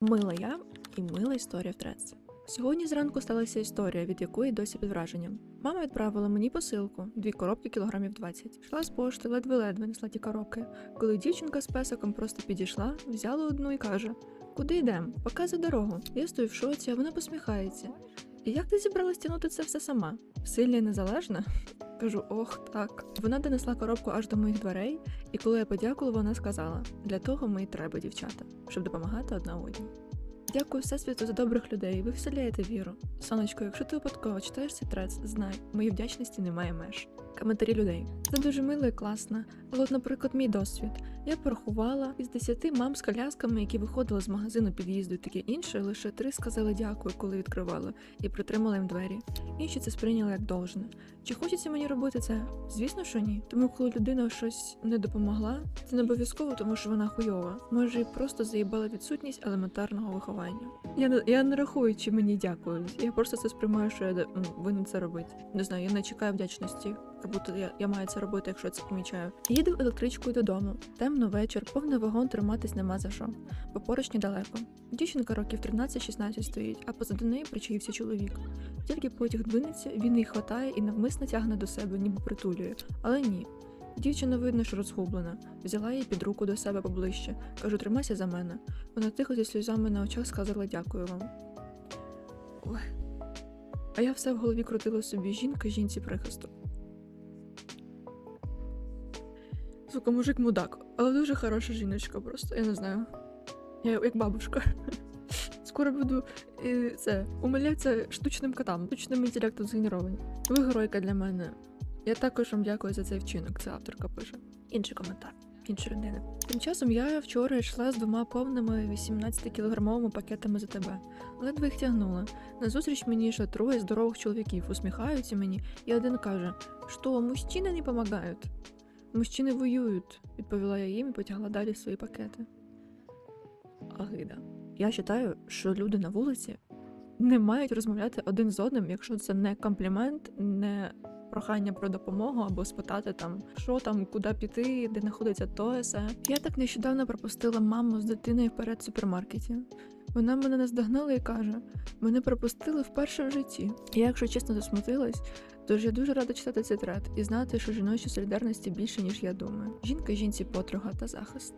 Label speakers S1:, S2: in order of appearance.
S1: Мила я і мила історія в трец. Сьогодні зранку сталася історія, від якої досі під враженням. Мама відправила мені посилку, дві коробки кілограмів 20. Йшла з пошти, ледве-ледве несла ті коробки. Коли дівчинка з песиком просто підійшла, взяла одну і каже: Куди йдемо? Показуй дорогу. Я стою в шоці, а вона посміхається. І як ти зібралась тягнути це все сама? Сильна і незалежна? Кажу, ох, так. Вона донесла коробку аж до моїх дверей, і коли я подякувала, вона сказала: для того ми й треба, дівчата, щоб допомагати одна одній. Дякую Всесвіту за добрих людей. Ви вселяєте віру. Сонечко, якщо ти випадково читаєш цей трец, знай, моїй вдячності немає меж. Коментарі людей. Це дуже мило і класно. Але, от, наприклад, мій досвід. Я порахувала із 10 мам з колясками, які виходили з магазину під'їзду і таке інше, лише три сказали дякую, коли відкривали, і притримали їм двері. Інші це сприйняли як должне. Чи хочеться мені робити це? Звісно, що ні. Тому коли людина щось не допомогла, це не обов'язково, тому що вона хуйова. Може, і просто заїбала відсутність елементарного виховання. Я не я не рахую, чи мені дякують. Я просто це сприймаю, що я винен це робити. Не знаю, я не чекаю вдячності. Як будто я, я маю це робити, якщо я це помічаю. Їду електричкою додому. Темно вечір, повний вагон триматись нема за що, бо поруч недалеко. Дівчинка років 13-16 стоїть, а позаду неї причаївся чоловік. Тільки потяг двинеться, він її хватає і навмисно тягне до себе, ніби притулює. Але ні. Дівчина видно, що розгублена. Взяла її під руку до себе поближче. Кажу, тримайся за мене. Вона тихо зі сльозами на очах сказала дякую вам. Ой. А я все в голові крутила собі жінка жінці прихисту. Сука, мужик мудак, але дуже хороша жіночка просто, я не знаю. Я як бабушка. Скоро буду е, це умилятися штучним котам, штучним інтелектом згенеровані. Ви геройка для мене. Я також вам дякую за цей вчинок. Це авторка пише. Інший коментар. Іншої людини. Тим часом я вчора йшла з двома повними 18-кілограмовими пакетами за тебе. Ледве їх тягнула. Назустріч мені ще троє здорових чоловіків усміхаються мені, і один каже: що мужчини не допомагають. Мужчини воюють, відповіла я їм і потягла далі свої пакети. Агида. Я вважаю, що люди на вулиці не мають розмовляти один з одним, якщо це не комплімент, не прохання про допомогу або спитати там, що там, куди піти, де знаходиться то все. Я так нещодавно пропустила маму з дитиною вперед в супермаркеті. Вона мене наздогнала і каже: мене пропустили вперше в житті. Я, якщо чесно, засмутилась, тож я дуже рада читати цей трет і знати, що жіночої солідарності більше, ніж я думаю. Жінка жінці потруга та захист.